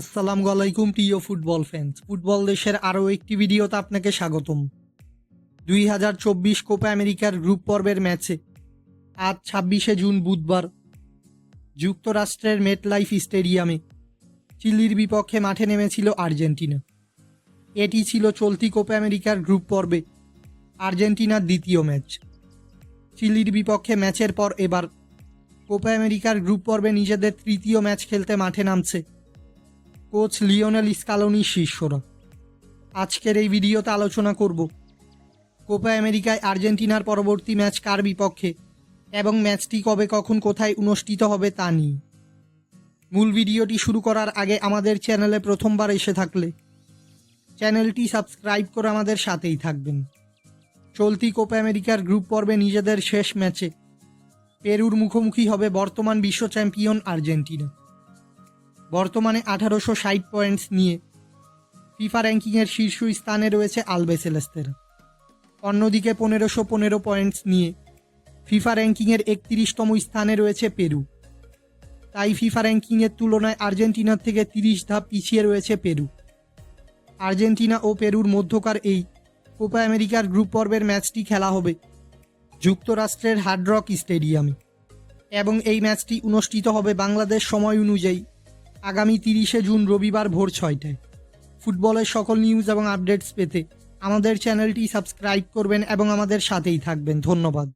আসসালামু আলাইকুম, প্রিয় ফুটবল ফ্যান্স ফুটবল দেশের আরও একটি ভিডিওতে আপনাকে স্বাগতম। দুই হাজার চব্বিশ কোপা আমেরিকার গ্রুপ পর্বের ম্যাচে আজ ছাব্বিশে জুন বুধবার যুক্তরাষ্ট্রের মেটলাইফ স্টেডিয়ামে চিলির বিপক্ষে মাঠে নেমেছিল আর্জেন্টিনা। এটি ছিল চলতি কোপা আমেরিকার গ্রুপ পর্বে আর্জেন্টিনার দ্বিতীয় ম্যাচ। চিলির বিপক্ষে ম্যাচের পর এবার কোপা আমেরিকার গ্রুপ পর্বে নিজেদের তৃতীয় ম্যাচ খেলতে মাঠে নামছে কোচ লিওনেল স্কালোনির শিষ্যরা। আজকের এই ভিডিওতে আলোচনা করব কোপা আমেরিকায় আর্জেন্টিনার পরবর্তী ম্যাচ কার বিপক্ষে এবং ম্যাচটি কবে কখন কোথায় অনুষ্ঠিত হবে তা নিয়ে। মূল ভিডিওটি শুরু করার আগে আমাদের চ্যানেলে প্রথমবার এসে থাকলে চ্যানেলটি সাবস্ক্রাইব করে আমাদের সাথেই থাকবেন। চলতি কোপা আমেরিকার গ্রুপ পর্বে নিজেদের শেষ ম্যাচে পেরুর মুখোমুখি হবে বর্তমান বিশ্ব চ্যাম্পিয়ন আর্জেন্টিনা। বর্তমানে আঠারোশো ষাট পয়েন্টস নিয়ে ফিফা র্যাঙ্কিংয়ের শীর্ষ স্থানে রয়েছে আলবেসেলেস্তেরা অন্যদিকে পনেরোশো পনেরো পয়েন্টস নিয়ে ফিফা র্যাঙ্কিংয়ের একত্রিশতম স্থানে রয়েছে পেরু তাই ফিফা র্যাঙ্কিংয়ের তুলনায় আর্জেন্টিনার থেকে তিরিশ ধাপ পিছিয়ে রয়েছে পেরু আর্জেন্টিনা ও পেরুর মধ্যকার এই কোপা আমেরিকার গ্রুপ পর্বের ম্যাচটি খেলা হবে যুক্তরাষ্ট্রের হার্ডরক স্টেডিয়ামে এবং এই ম্যাচটি অনুষ্ঠিত হবে বাংলাদেশ সময় অনুযায়ী আগামী তিরিশে জুন রবিবার ভোর ছয়টায়। ফুটবলের সকল নিউজ এবং আপডেটস পেতে আমাদের চ্যানেলটি সাবস্ক্রাইব করবেন এবং আমাদের সাথেই থাকবেন। ধন্যবাদ।